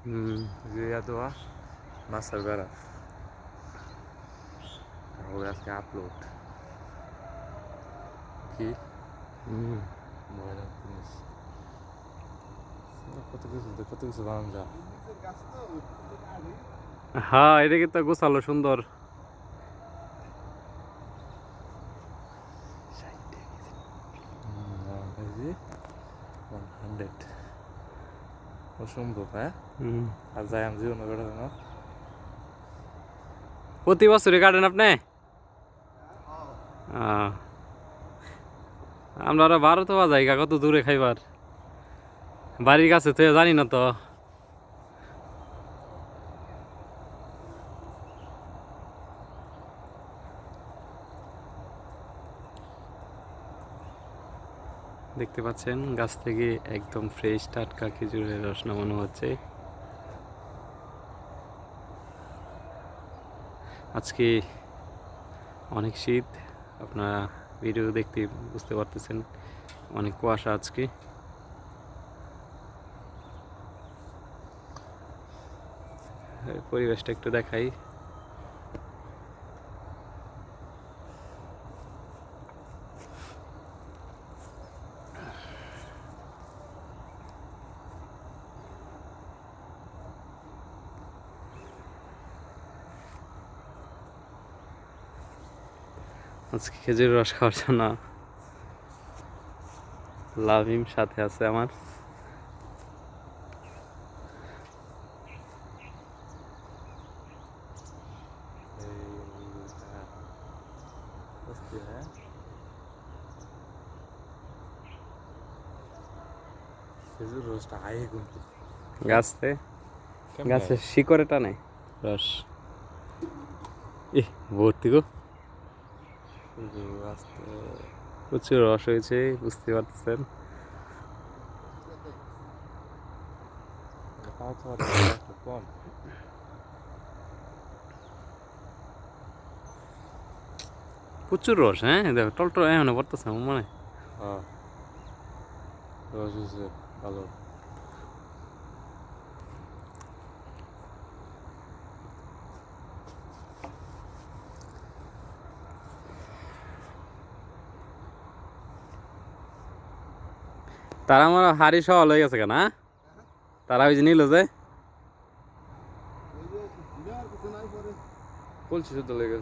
হুম urea দেওয়া মাছের বেড়া ওই আজকে আপলোড কি হুম ভয়ানক জিনিস কত কিছু কত কিছু বানানো যায় হ্যাঁ এদিকে তো গোছালো সুন্দর হান্ড্রেড অসম্ভব হ্যাঁ? আর যাই আমি জীবনে বেড়া না প্রতি বছরই কাটেন আপনি। আমরা আরও বারো তো জায়গা কত দূরে খাইবার? বাড়ির কাছে তো জানি না তো। দেখতে পাচ্ছেন, গাছ থেকে একদম ফ্রেশ টাটকা খেজুরের রস নামানো হচ্ছে। আজকে অনেক শীত, আপনারা ভিডিও দেখতে বুঝতে পারতেছেন, অনেক কুয়াশা আজকে। পরিবেশটা একটু দেখাই। আজকে খেজুর রস খাওয়ার জন্য। লাভিম সাথে আছে আমার। খেজুর রসটা গাছতে গাছের শিকড়ে টানে। রস। ই ভর্তি গো। আস্তে। প্রচুর রস হয়েছে বুঝতে পারতেছেন। কম। প্রচুর রস হ্যাঁ? দেখো টলটল এখন পড়তেছে মনে হয়। হ্যাঁ। রস হয়েছে ভালো। তারা আমার হাড়ি সহ লয়ে গেছে কেনা তারা ওই যে নিল যে।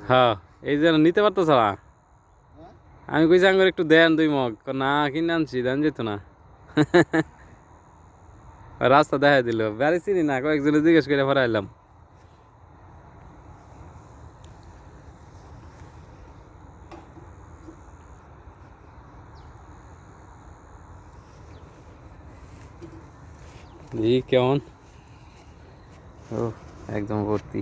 হ্যাঁ এই যে নিতে পারতেছ না। আমি কইছি আঙ্গুর একটু দেন দুই মগ। না কিনে আনছি দেন যেত না। রাস্তা দেখা দিল। বাড়ি চিনি না কয়েকজনে জিজ্ঞেস করে পরে দেখি কেমন? ও একদম ভর্তি।